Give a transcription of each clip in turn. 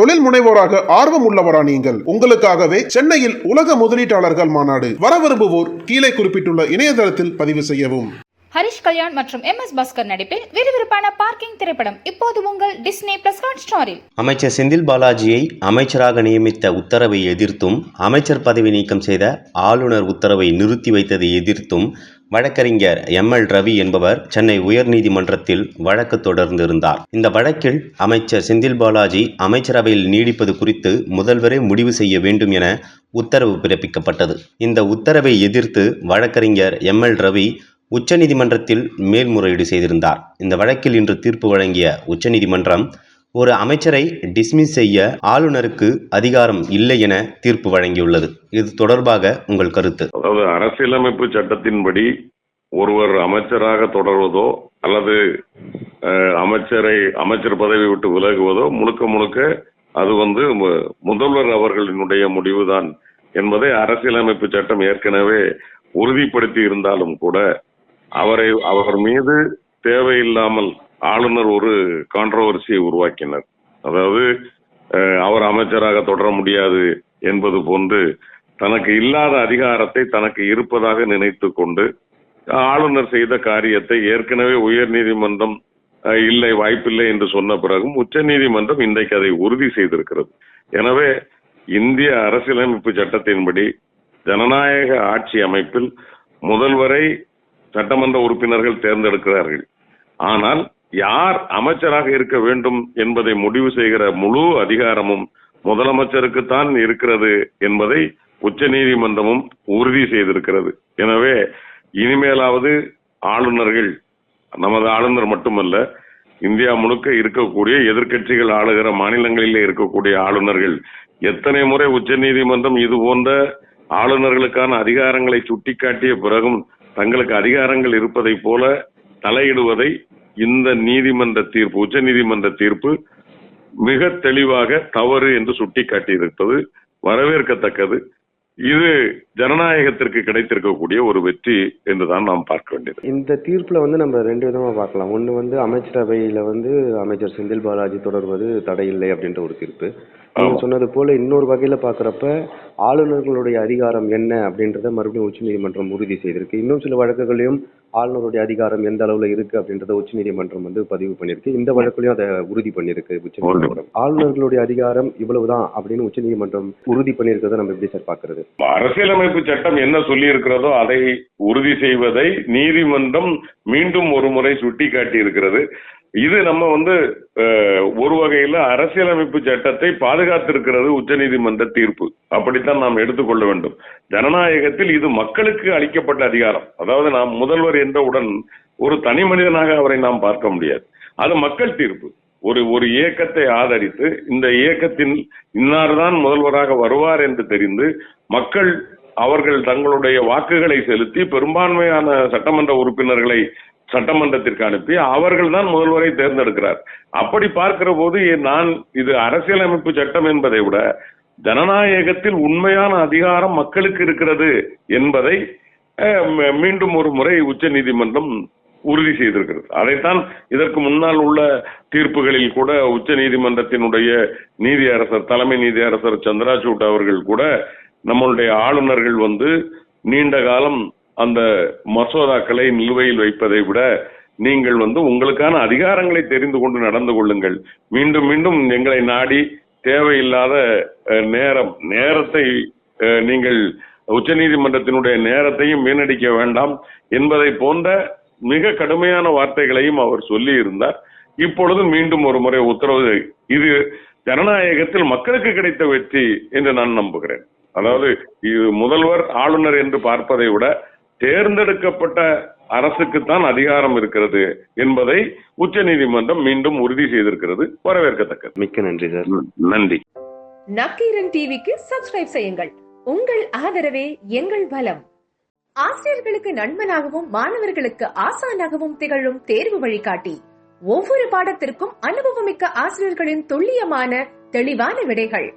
தொழில் முனைவோராக ஆர்வம் உள்ளவரா நீங்கள். உங்களுக்காகவே சென்னையில் உலக முதலீட்டாளர்கள் மாநாடு வர விரும்புவோர் கீழே குறிப்பிட்டுள்ள இணையதளத்தில் பதிவு செய்யவும். ஹரிஷ் கல்யாண் மற்றும் எம் எஸ் பாஸ்கர் நடிப்பில் விறுவிறுப்பான பார்க்கிங் திரைப்படம் இப்போது உங்கள் டிஸ்னி பிளஸ் ஹாட் ஸ்டாரில். அமைச்சர் செந்தில் பாலாஜியை அமைச்சராக நியமித்த உத்தரவை எதிர்த்தும் அமைச்சர் பதவி நீக்கம் செய்த ஆளுநர் உத்தரவை நிறுத்தி வைத்ததை எதிர்த்தும் வழக்கறிஞர் எம் எல் ரவி என்பவர் சென்னை உயர்நீதிமன்றத்தில் வழக்கு தொடர்ந்திருந்தார். இந்த வழக்கில் அமைச்சர் செந்தில் பாலாஜி அமைச்சரவையில் நீடிப்பது குறித்து முதல்வரே முடிவு செய்ய வேண்டும் என உத்தரவு பிறப்பிக்கப்பட்டது. இந்த உத்தரவை எதிர்த்து வழக்கறிஞர் எம் எல் ரவி உச்சநீதிமன்றத்தில் மேல்முறையீடு செய்திருந்தார். இந்த வழக்கில் இன்று தீர்ப்பு வழங்கிய உச்சநீதிமன்றம் ஒரு அமைச்சரை டிஸ்மிஸ் செய்ய ஆளுநருக்கு அதிகாரம் இல்லை என தீர்ப்பு வழங்கியுள்ளது. இது தொடர்பாக உங்கள் கருத்து. அதாவது அரசியலமைப்பு சட்டத்தின்படி ஒருவர் அமைச்சராக தொடர்வதோ அல்லது அமைச்சரை அமைச்சர் பதவி விட்டு விலகுவதோ முழுக்க முழுக்க அது வந்து மு- முதல்வர் அவர்களினுடைய முடிவுதான் என்பதை அரசியலமைப்பு சட்டம் ஏற்கனவே உறுதிப்படுத்தி இருந்தாலும் கூட அவரை அவர் மீது தேவையில்லாமல் ஆளுநர் ஒரு கான்ட்ரவர்சியை உருவாக்கினர். அதாவது அஹ், அவர் அமைச்சராக தொடர முடியாது என்பது போன்று தனக்கு இல்லாத அதிகாரத்தை தனக்கு இருப்பதாக நினைத்து கொண்டு ஆளுநர் செய்த காரியத்தை ஏற்கனவே உயர் நீதிமன்றம் இல்லை வாய்ப்பில்லை என்று சொன்ன பிறகும் உச்சநீதிமன்றம் இன்றைக்கு அதை உறுதி செய்திருக்கிறது. எனவே இந்திய அரசியலமைப்பு சட்டத்தின்படி ஜனநாயக ஆட்சி அமைப்பில் முதல்வரை சட்டமன்ற உறுப்பினர்கள் தேர்ந்தெடுக்கிறார்கள். ஆனால் யார் அமைச்சராக இருக்க வேண்டும் என்பதை முடிவு செய்கிற முழு அதிகாரமும் முதலமைச்சருக்குத்தான் இருக்கிறது என்பதை உச்சநீதிமன்றமும் உறுதி செய்திருக்கிறது. எனவே இனிமேலாவது ஆளுநர்கள் நமது ஆளுநர் மட்டுமல்ல இந்தியா முழுக்க இருக்கக்கூடிய எதிர்க்கட்சிகள் ஆளுகிற மாநிலங்களிலே இருக்கக்கூடிய ஆளுநர்கள் எத்தனை முறை உச்சநீதிமன்றம் இது போன்ற ஆளுநர்களுக்கான அதிகாரங்களை சுட்டிக்காட்டிய பிறகும் தங்களுக்கு அதிகாரங்கள் இருப்பதை போல தலையிடுவதை இந்த நீதிமன்ற தீர்ப்பு உச்ச நீதிமன்ற தீர்ப்பு மிக தெளிவாக தவறு என்று சுட்டிக்காட்டியிருப்பது வரவேற்கத்தக்கது. இது ஜனநாயகத்திற்கு கிடைத்திருக்கக்கூடிய ஒரு வெற்றி என்றுதான் நாம் பார்க்க வேண்டியது. இந்த தீர்ப்புல வந்து நம்ம ரெண்டு விதமா பார்க்கலாம். ஒண்ணு வந்து அமைச்சரவையில வந்து அமைச்சர் செந்தில் பாலாஜி தொடர்வது தடையில்லை அப்படின்ற ஒரு தீர்ப்பு. நீங்க ஆமா. சொன்னது போல இன்னொரு வகையில பாக்குறப்ப ஆளுநர்களுடைய அதிகாரம் என்ன அப்படின்றத மறுபடியும் உச்சநீதிமன்றம் உறுதி செய்திருக்கு. இன்னும் சில வழக்குகளையும் ஆளுநருடைய அதிகாரம் எந்த அளவுல இருக்கு அப்படின்றத உச்சநீதிமன்றம் வந்து பதிவு பண்ணிருக்கு இந்த வழக்குலயும் அதை உறுதி பண்ணிருக்கு உச்சநீதிமன்றம் ஆளுநர்களுடைய அதிகாரம் இவ்வளவுதான் அப்படின்னு உச்சநீதிமன்றம் உறுதி பண்ணிருக்கிறத நம்ம எப்படி சார் பாக்குறது? அரசியலமைப்பு சட்டம் என்ன சொல்லி இருக்கிறதோ அதை உறுதி செய்வதை நீதிமன்றம் மீண்டும் ஒரு முறை சுட்டிக்காட்டி இருக்கிறது இது நம்ம வந்து ஒரு வகையில அரசியலமைப்பு சட்டத்தை பாதுகாத்திருக்கிறது உச்சநீதிமன்ற தீர்ப்பு. அப்படித்தான் நாம் எடுத்துக்கொள்ள வேண்டும். ஜனநாயகத்தில் இது மக்களுக்கு அளிக்கப்பட்ட அதிகாரம். அதாவது நாம் முதல்வர் என்றவுடன் ஒரு தனி மனிதனாக அவரை நாம் பார்க்க முடியாது. அது மக்கள் தீர்ப்பு. ஒரு ஒரு இயக்கத்தை ஆதரித்து இந்த இயக்கத்தின் இன்னார்தான் முதல்வராக வருவார் என்று தெரிந்து மக்கள் அவர்கள் தங்களுடைய வாக்குகளை செலுத்தி பெரும்பான்மையான சட்டமன்ற உறுப்பினர்களை சட்டமன்றத்திற்கு அனுப்பி அவர்கள் தான் முதல்வரை தேர்ந்தெடுக்கிறார். அப்படி பார்க்கிற போது நான் இது அரசியலமைப்பு சட்டம் என்பதை விட ஜனநாயகத்தில் உண்மையான அதிகாரம் மக்களுக்கு இருக்கிறது என்பதை ம- மீண்டும் ஒரு முறை உச்ச நீதிமன்றம் உறுதி செய்திருக்கிறது. அதைத்தான் இதற்கு முன்னால் உள்ள தீர்ப்புகளில் கூட உச்ச நீதிமன்றத்தினுடைய நீதியரசர் தலைமை நீதியரசர் சந்திராசூட் அவர்கள் கூட நம்மளுடைய ஆளுநர்கள் வந்து நீண்ட காலம் அந்த மசோதாக்களை நிலுவையில் வைப்பதை விட நீங்கள் வந்து உங்களுக்கான அதிகாரங்களை தெரிந்து கொண்டு நடந்து கொள்ளுங்கள். மீண்டும் மீண்டும் எங்களை நாடி தேவையில்லாத நேரம் நேரத்தை நீங்கள் உச்சநீதிமன்றத்தினுடைய நேரத்தையும் வீணடிக்க வேண்டாம் என்பதை போன்ற மிக கடுமையான வார்த்தைகளையும் அவர் சொல்லி இருந்தார் இப்பொழுது மீண்டும் ஒரு முறை உத்தரவு இது ஜனநாயகத்தில் மக்களுக்கு கிடைத்த வெற்றி என்று நான் நம்புகிறேன். அதாவது இது முதல்வர் ஆளுநர் என்று பார்ப்பதை விட தேர்ந்தெடுக்கப்பட்ட அரசுக்குத்தான் அதிகாரம் இருக்கிறது என்பதை உச்சநீதிமன்றம் மீண்டும் உறுதி செய்திருக்கிறது. வரவேற்கத்தக்கது. மிக்க நன்றி சார். நன்றி. நக்கீரன் டிவிக்கு சப்ஸ்கிரைப் செய்யுங்கள். உங்கள் ஆதரவே எங்கள் பலம் ஆசிரியர்களுக்கு நண்பனாகவும் மாணவர்களுக்கு ஆசானாகவும் திகழும் தேர்வு வழிகாட்டி. ஒவ்வொரு பாடத்திற்கும் அனுபவமிக்க ஆசிரியர்களின் துல்லியமான தெளிவான விடைகள்.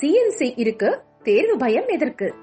சிஎன்சி இருக்கு தேர்வு பயம் எதற்கு?